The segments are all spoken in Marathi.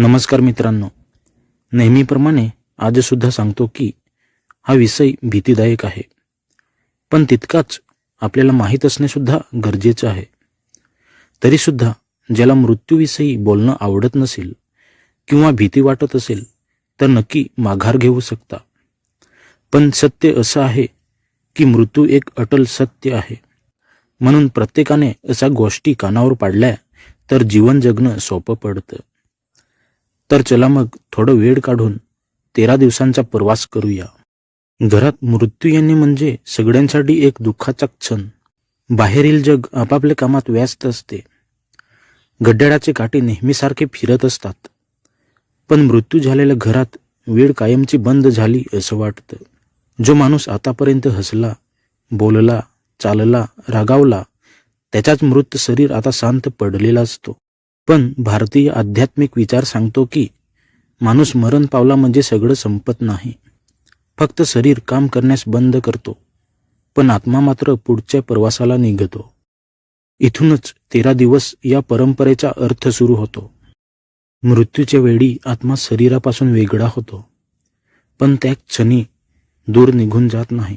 नमस्कार मित्रांनो. नेहमीप्रमाणे आजसुद्धा सांगतो की हा विषय भीतीदायक आहे. पण तितकाच आपल्याला माहीत असणेसुद्धा गरजेचं आहे. तरीसुद्धा ज्याला मृत्यूविषयी बोलणं आवडत नसेल किंवा भीती वाटत असेल तर नक्की माघार घेऊ शकता. पण सत्य असं आहे की मृत्यू एक अटल सत्य आहे. म्हणून प्रत्येकाने अशा गोष्टी कानावर पाडल्या तर जीवन जगणं सोपं पडतं. तर चला मग थोडं वेळ काढून तेरा दिवसांचा प्रवास करूया. घरात मृत्यू येणे म्हणजे सगळ्यांसाठी एक दुःखाचा क्षण. बाहेरील जग आपापल्या कामात व्यस्त असते. गड्ड्याळाचे काटे नेहमीसारखे फिरत असतात. पण मृत्यू झालेल्या घरात वेळ कायमची बंद झाली असं वाटतं. जो माणूस आतापर्यंत हसला बोलला चालला रागावला त्याचाच मृत शरीर आता शांत पडलेला असतो. पण भारतीय आध्यात्मिक विचार सांगतो की माणूस मरण पावला म्हणजे सगळं संपत नाही. फक्त शरीर काम करण्यास बंद करतो पण आत्मा मात्र पुढच्या प्रवासाला निघतो. इथूनच तेरा दिवस या परंपरेचा अर्थ सुरू होतो. मृत्यूच्या वेळी आत्मा शरीरापासून वेगळा होतो पण त्या क्षणी दूर निघून जात नाही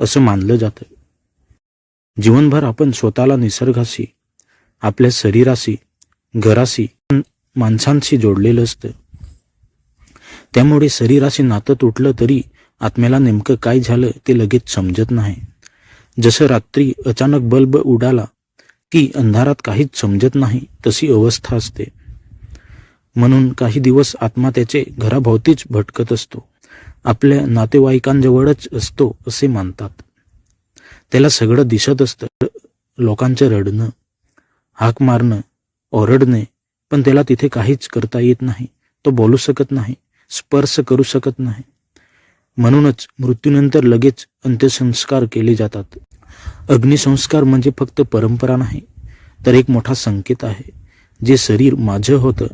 असं मानलं जातं. जीवनभर आपण स्वतःला निसर्गाशी आपल्या शरीराशी घराशी माणसांशी जोडलेलं असतं. त्यामुळे शरीराशी नातं तुटलं तरी आत्म्याला नेमकं काय झालं ते लगेच समजत नाही. जसं रात्री अचानक बल्ब उडाला की अंधारात काहीच समजत नाही तशी अवस्था असते. म्हणून काही दिवस आत्मा त्याचे घराभोवतीच भटकत असतो. आपल्या नातेवाईकांजवळच असतो असे मानतात. त्याला सगळं दिसत असतं लोकांचं रडणं हाक मारणं ओरडणे पण त्याला तिथे काहीच करता येत नाही. तो बोलू शकत नाही स्पर्श करू शकत नाही. म्हणूनच मृत्यूनंतर लगेच अंत्यसंस्कार केले जातात. अग्निसंस्कार म्हणजे फक्त परंपरा नाही तर एक मोठा संकेत आहे. जे शरीर माझं होतं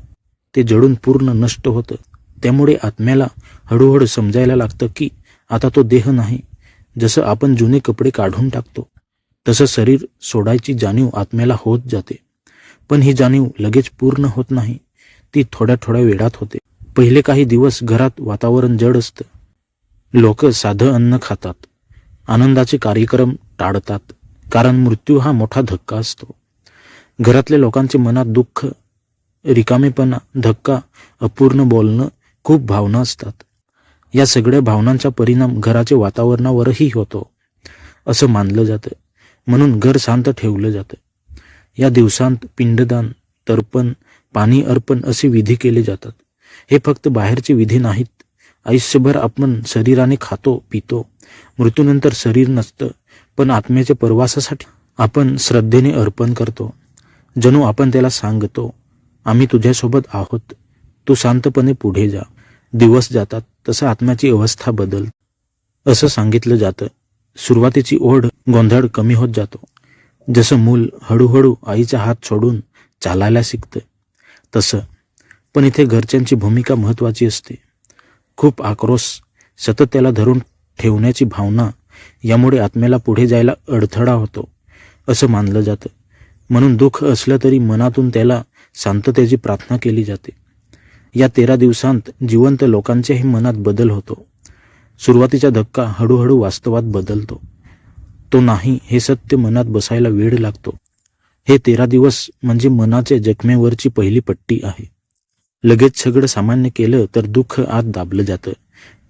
ते जडून पूर्ण नष्ट होतं. त्यामुळे आत्म्याला हळूहळू समजायला लागतं की आता तो देह नाही. जसं आपण जुने कपडे काढून टाकतो तसं शरीर सोडायची जाणीव आत्म्याला होत जाते. पण ही जाणीव लगेच पूर्ण होत नाही. ती थोड्या थोड्या वेळात होते. पहिले काही दिवस घरात वातावरण जड असतं. लोक साधं अन्न खातात. आनंदाचे कार्यक्रम टाळतात. कारण मृत्यू हा मोठा धक्का असतो. घरातल्या लोकांचे मनात दुःख रिकामेपणा धक्का अपूर्ण बोलणं खूप भावना असतात. या सगळ्या भावनांचा परिणाम घराच्या वातावरणावरही होतो. असं मानलं जातं. म्हणून घर शांत ठेवलं जातं. या दिवसांत पिंडदान तर्पण पाणी अर्पण असे विधी केले जातात. हे फक्त बाहेरचे विधी नाहीत. आयुष्यभर आपण शरीराने खातो पितो. मृत्यूनंतर शरीर नसतं पण आत्म्याच्या प्रवासासाठी आपण श्रद्धेने अर्पण करतो. जणू आपण त्याला सांगतो आम्ही तुझ्यासोबत आहोत. तू शांतपणे पुढे जा. दिवस जातात तसं आत्म्याची अवस्था बदल. असं सांगितलं जातं. सुरुवातीची ओढ गोंधळ कमी होत जातो. जसं मूल हळूहळू आईचा हात सोडून चालायला शिकतं तसं. पण इथे घरच्यांची भूमिका महत्त्वाची असते. खूप आक्रोश सतत त्याला धरून ठेवण्याची भावना यामुळे आत्म्याला पुढे जायला अडथळा होतो असं मानलं जातं. म्हणून दुःख असलं तरी मनातून त्याला शांततेची प्रार्थना केली जाते. या तेरा दिवसांत जिवंत लोकांच्याही मनात बदल होतो. सुरुवातीचा धक्का हळूहळू वास्तवात बदलतो. तो नाही हे सत्य मनात बसायला वेळ लागतो. हे तेरा दिवस म्हणजे मनाच्या जखमेवरची पहिली पट्टी आहे. लगेच सगळं सामान्य केलं तर दुःख आत दाबलं जातं.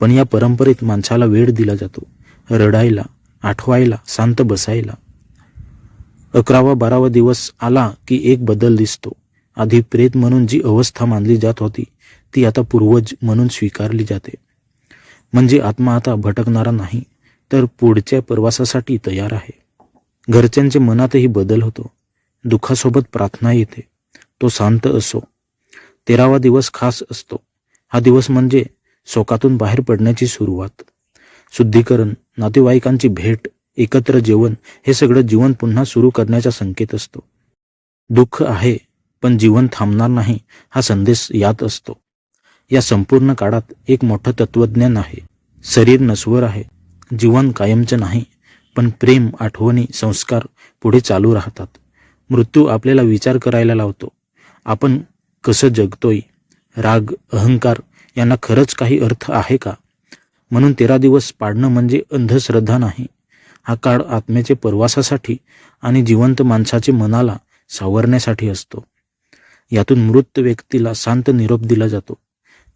पण या परंपरेत माणसाला वेळ दिला जातो. रडायला आठवायला शांत बसायला. अकरावा बारावा दिवस आला की एक बदल दिसतो. आधी प्रेत म्हणून जी अवस्था मानली जात होती ती आता पूर्वज म्हणून स्वीकारली जाते. म्हणजे आत्मा आता भटकणारा नाही. तर पुढच्या प्रवासासाठी तयार आहे. घरच्यांचे मनातही बदल होतो. दुःखासोबत प्रार्थना येते. तो शांत असो. तेरावा दिवस खास असतो. हा दिवस म्हणजे शोकातून बाहेर पडण्याची सुरुवात. शुद्धीकरण नातेवाईकांची भेट एकत्र जेवण हे सगळं जीवन पुन्हा सुरू करण्याचा संकेत असतो. दुःख आहे पण जीवन थांबणार नाही हा संदेश यात असतो. या संपूर्ण काळात एक मोठं तत्वज्ञान आहे. शरीर नस्वर आहे. जीवन कायमचं नाही पण प्रेम आठवणी संस्कार पुढे चालू राहतात. मृत्यू आपल्याला विचार करायला लावतो. आपण कसं जगतोय? राग अहंकार यांना खरंच काही अर्थ आहे का? म्हणून तेरा दिवस पाडणं म्हणजे अंधश्रद्धा नाही. हा काळ आत्म्याचे प्रवासासाठी आणि जिवंत माणसाचे मनाला सावरण्यासाठी असतो. यातून मृत व्यक्तीला शांत निरोप दिला जातो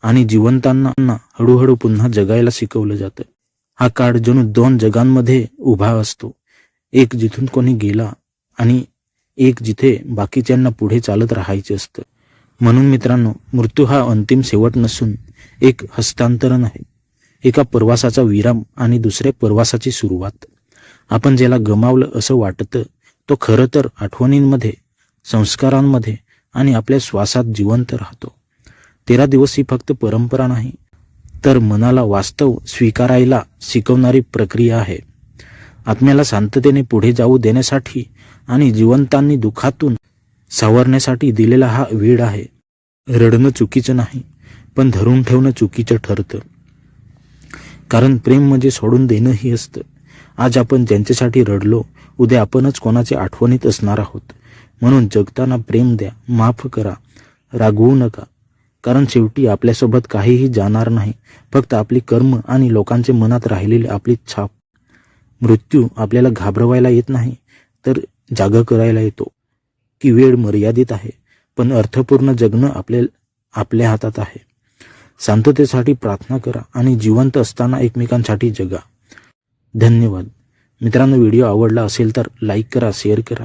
आणि जिवंतांना हळूहळू पुन्हा जगायला शिकवलं जातं. हा काळ जणू दोन जगांमध्ये उभा असतो. एक जिथून कोणी गेला आणि एक जिथे बाकीच्यांना पुढे चालत राहायचे असतं. म्हणून मित्रांनो मृत्यू हा अंतिम शेवट नसून एक हस्तांतरण आहे. एका प्रवासाचा विराम आणि दुसऱ्या प्रवासाची सुरुवात. आपण ज्याला गमावलं असं वाटतं तो खरं तर आठवणींमध्ये संस्कारांमध्ये आणि आपल्या श्वासात जिवंत राहतो. तेरा दिवस ही फक्त परंपरा नाही तर मनाला वास्तव स्वीकारायला शिकवणारी प्रक्रिया आहे. आत्म्याला शांततेने पुढे जाऊ देण्यासाठी आणि जिवंतांनी दुःखातून सावरण्यासाठी दिलेला हा वेळ आहे. रडणं चुकीचं नाही पण धरून ठेवणं चुकीचं ठरतं. कारण प्रेम म्हणजे सोडून देणंही असतं. आज आपण ज्यांच्यासाठी रडलो उद्या आपणच कोणाच्या आठवणीत असणार आहोत. म्हणून जगताना प्रेम द्या माफ करा रागवू नका. कारण शेवटी आपल्यासोबत काहीही जाणार नाही. फक्त आपली कर्म आणि लोकांचे मनात राहिलेली आपली छाप. मृत्यू आपल्याला घाबरवायला येत नाही तर जाग करायला येतो. की वेळ मर्यादित आहे पण अर्थपूर्ण जगणं आपल्या आपल्या हातात आहे. शांततेसाठी प्रार्थना करा आणि जिवंत असताना एकमेकांसाठी जगा. धन्यवाद. मित्रांनो व्हिडिओ आवडला असेल तर लाईक करा शेअर करा.